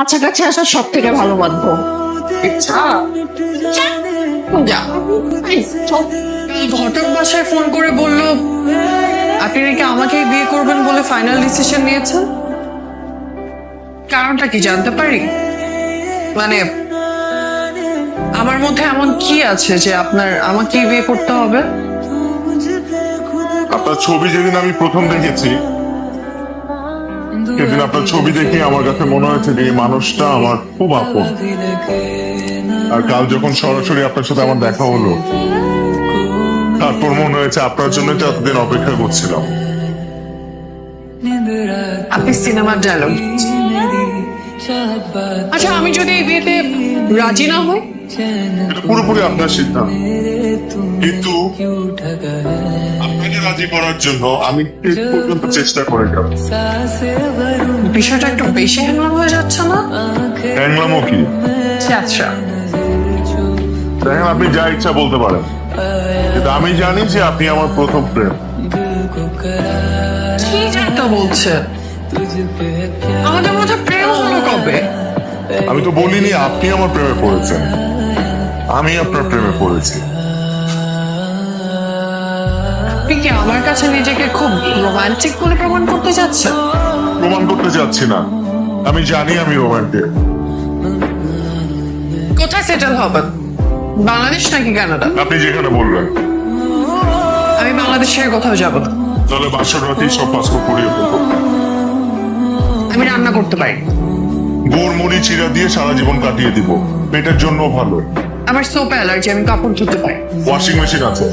কাছাকাছি আসা সব থেকে ভালো মাধ্যম। ইচ্ছা যা। ঘটক বাসায় ফোন করে বলল আপনি নাকি আমাকেই বিয়ে করবেন বলে ফাইনাল ডিসিশন নিয়েছেন? কারণটা কি জানতে পারি? মানে আমার মধ্যে এমন কি আছে যে আপনার আমাকেই বিয়ে করতে হবে? আপনার ছবি যেদিন আমি প্রথম দেখেছি সেদিন আপনার ছবি দেখে আমার কাছে মনে হয়েছে যে এই মানুষটা আমার খুব আপন। আর কাল যখন সরাসরি আপনার সাথে আমার দেখা হলো তারপর মনে হয়েছে আপনার জন্য তো এতদিন অপেক্ষা করছিলাম। আপনি সিনেমার ডায়লগ আচ্ছা আমি যদি এই বিয়েতে রাজি না হই? পুরোপুরি আপনার সিদ্ধান্ত। কিন্তু রাজি করার জন্য আমি শেষ পর্যন্ত চেষ্টা করে যাব। বিষয়টা একটু বেশি হ্যাংলাম হয়ে যাচ্ছে না? হ্যাংলামও কি? আচ্ছা। দেখেন আপনি যা ইচ্ছা বলতে পারেন। কিন্তু আমি জানি যে আপনি আমার প্রথম প্রেম। কি একটা বলছে? আমাদের মধ্যে প্রেম হলো কবে? আমি তো বলিনি আপনি আমার প্রেমে পড়েছেন। আমি আপনার প্রেমে পড়েছি। আপনি কি আমার কাছে নিজেকে খুব রোমান্টিক বলে প্রমাণ করতে চাচ্ছেন? প্রমাণ করতে চাচ্ছি না। আমি জানি আমি রোমান্টিক কোথায় সেটেল হবেন? বাংলাদেশ নাকি কানাডা? আপনি যেখানে বলবেন। আমি বাংলাদেশের কোথাও যাব না। তাহলে বাসর রাতেই সব পাসপোর্ট করিয়ে ফেলব আমি রান্না করতে পারি। গোড় মুড়ি চিরা দিয়ে সারা জীবন কাটিয়ে দিব। পেটের জন্য ভালো। আমার সোপ অ্যালার্জি আমি কাপড় ধুতে পারি। ওয়াশিং মেশিন আছে।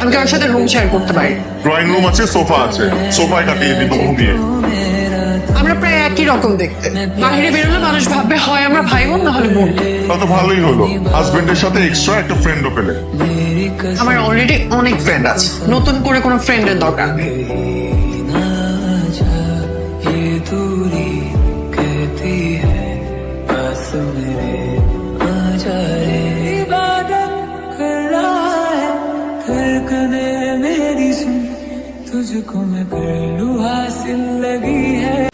আমি কারোর সাথে রুম শেয়ার করতে পারি। ড্রয়িং রুম আছে সোফা আছে। সোফায় কাটিয়ে দিব ঘুমিয়ে। আমরা প্রায় একই রকম দেখতে। বাইরে বেরোলে মানুষ ভাববে হয় আমরা ভাই বোন না হলে বোন? তা তো ভালোই হলো। হাজবেন্ডের সাথে এক্সট্রা একটা ফ্রেন্ডও পেলে। আমার অলরেডি অনেক ফ্রেন্ড আছে। নতুন করে কোনো ফ্রেন্ডের দরকার নেই। मेरी सुन तुझको मैं कर लू हासिल लगी है